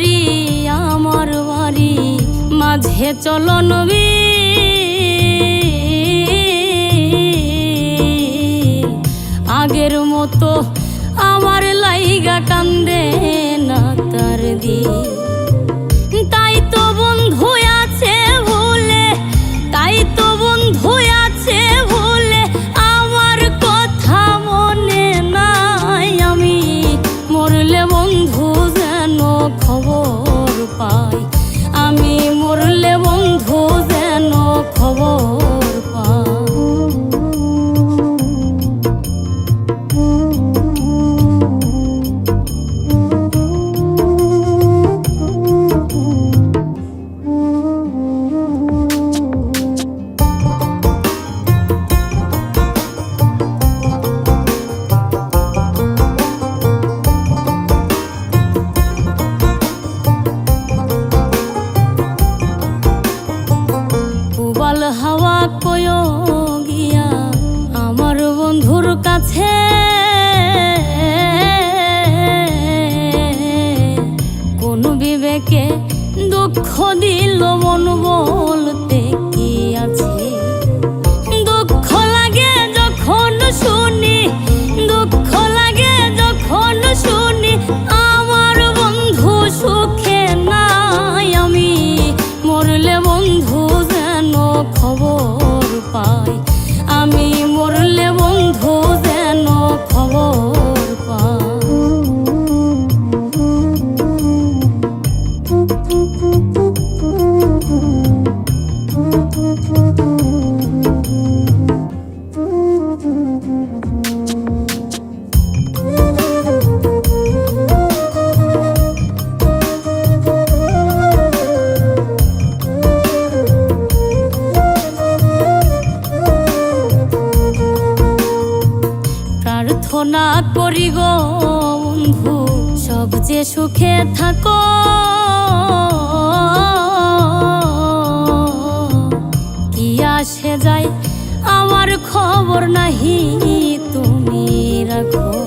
বাড়ি আমার বাড়ি, মাঝে চলো নবী আগের মতো আমার লাইগা কান্দে না তার দি। তাই তো বন্ধু উবাল হাওয়া করি বন্ধু সব যে সুখে থাকো। কি আসে যায় আমার খবর নাহি তুমি রাখো।